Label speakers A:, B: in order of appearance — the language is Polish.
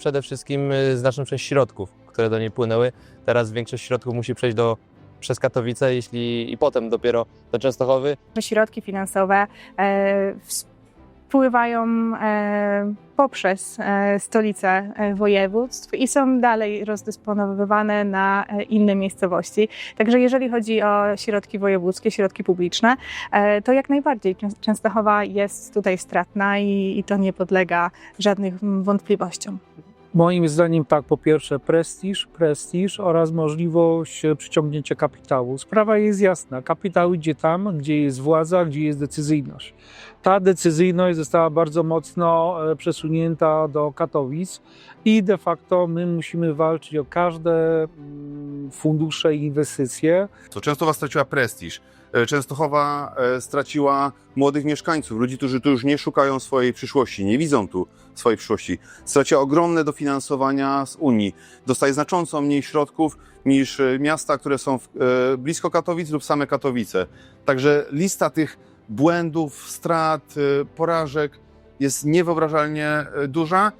A: przede wszystkim y, znaczną część środków, które do niej płynęły. Teraz większość środków musi przejść do, przez Katowice, jeśli i potem dopiero do Częstochowy.
B: Środki finansowe e, wpływają e, poprzez e, stolice e, województw i są dalej rozdysponowywane na e, inne miejscowości. Także jeżeli chodzi o środki wojewódzkie, środki publiczne, e, to jak najbardziej Czę- Częstochowa jest tutaj stratna i, i to nie podlega żadnych wątpliwościom.
C: Moim zdaniem tak, po pierwsze prestiż, prestiż oraz możliwość e, przyciągnięcia kapitału. Sprawa jest jasna. Kapitał idzie tam, gdzie jest władza, gdzie jest decyzyjność. Ta decyzyjność została bardzo mocno e, przesunięta do Katowic i de facto my musimy walczyć o każde mm, fundusze i inwestycje,
D: To Częstochowa straciła prestiż. E, Częstochowa e, straciła młodych mieszkańców, ludzi, którzy tu już nie szukają swojej przyszłości, nie widzą tu swojej przyszłości. Straciła ogromne dofinansowania z Unii. Dostaje znacząco mniej środków niż e, miasta, które są blisko Katowic lub same Katowice. Także lista tych błędów, strat, porażek jest niewyobrażalnie duża